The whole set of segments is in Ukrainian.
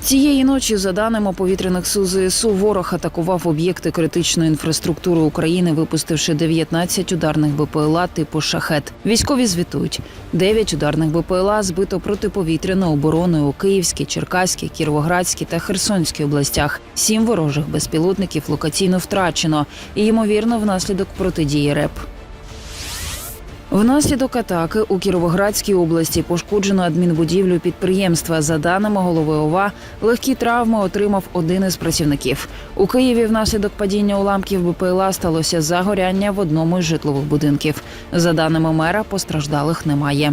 Цієї ночі, за даними повітряних сил ЗСУ, ворог атакував об'єкти критичної інфраструктури України, випустивши 19 ударних БПЛА типу шахет. Військові звітують: 9 ударних БПЛА збито протиповітряною обороною у Київській, Черкаській, Кіровоградській та Херсонській областях. Сім ворожих безпілотників локаційно втрачено і ймовірно внаслідок протидії РЕП. Внаслідок атаки у Кіровоградській області пошкоджено адмінбудівлю підприємства. За даними голови ОВА, легкі травми отримав один із працівників. У Києві внаслідок падіння уламків БПЛА сталося загоряння в одному із житлових будинків. За даними мера, постраждалих немає.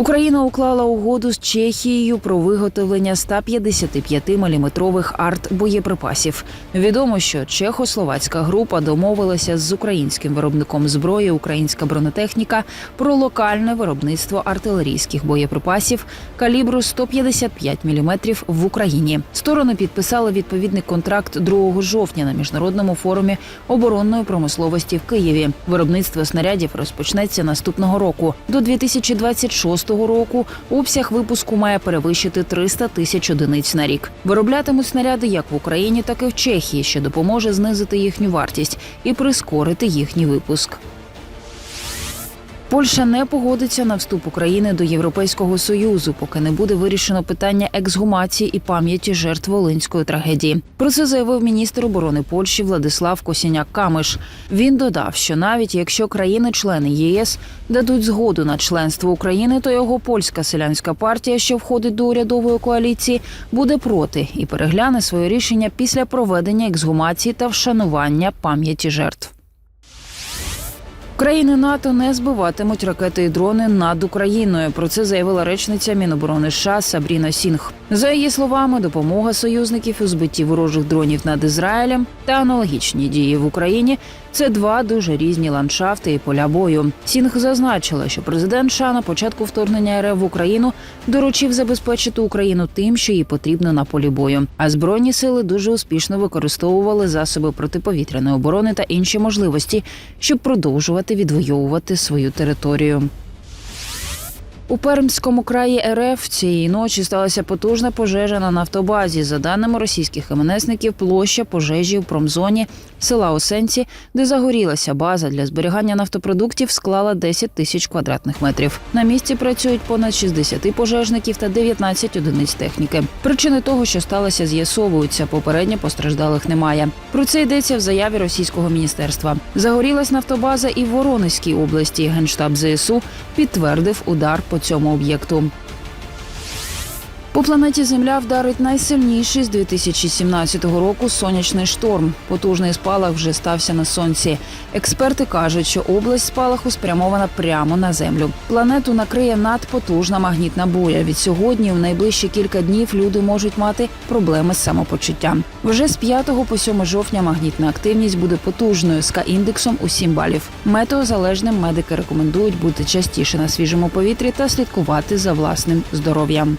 Україна уклала угоду з Чехією про виготовлення 155-мм арт-боєприпасів. Відомо, що чехословацька група домовилася з українським виробником зброї Українська бронетехніка про локальне виробництво артилерійських боєприпасів калібру 155 мм в Україні. Сторони підписали відповідний контракт 2 жовтня на міжнародному форумі оборонної промисловості в Києві. Виробництво снарядів розпочнеться наступного року. До 2026 року обсяг випуску має перевищити 300 тисяч одиниць на рік. Вироблятимуть снаряди як в Україні, так і в Чехії, що допоможе знизити їхню вартість і прискорити їхній випуск. Польща не погодиться на вступ України до Європейського союзу, поки не буде вирішено питання ексгумації і пам'яті жертв волинської трагедії. Про це заявив міністр оборони Польщі Владислав Косіняк Камиш. Він додав, що навіть якщо країни-члени ЄС дадуть згоду на членство України, то його польська селянська партія, що входить до урядової коаліції, буде проти і перегляне своє рішення після проведення ексгумації та вшанування пам'яті жертв. Країни НАТО не збиватимуть ракети і дрони над Україною. Про це заявила речниця Міноборони США Сабріна Сінг. За її словами, допомога союзників у збитті ворожих дронів над Ізраїлем та аналогічні дії в Україні це два дуже різні ландшафти і поля бою. Сінг зазначила, що президент США на початку вторгнення РФ в Україну доручив забезпечити Україну тим, що їй потрібно на полі бою. А збройні сили дуже успішно використовували засоби протиповітряної оборони та інші можливості, щоб продовжувати відвоювати свою територію. У Пермському краї РФ цієї ночі сталася потужна пожежа на нафтобазі. За даними російських МНСників, площа пожежі в промзоні села Осенці, де загорілася база для зберігання нафтопродуктів, склала 10 тисяч квадратних метрів. На місці працюють понад 60 пожежників та 19 одиниць техніки. Причини того, що сталося, з'ясовуються. Попередньо постраждалих немає. Про це йдеться в заяві російського міністерства. Загорілась нафтобаза і в Воронезькій області. Генштаб ЗСУ підтвердив удар по цьому об'єкту. По планеті Земля вдарить найсильніший з 2017 року сонячний шторм. Потужний спалах вже стався на сонці. Експерти кажуть, що область спалаху спрямована прямо на землю. Планету накриє надпотужна магнітна буря. Від сьогодні, у найближчі кілька днів, люди можуть мати проблеми з самопочуттям. Вже з 5 по 7 жовтня магнітна активність буде потужною з К-індексом у 7 балів. Метеозалежним медики рекомендують бути частіше на свіжому повітрі та слідкувати за власним здоров'ям.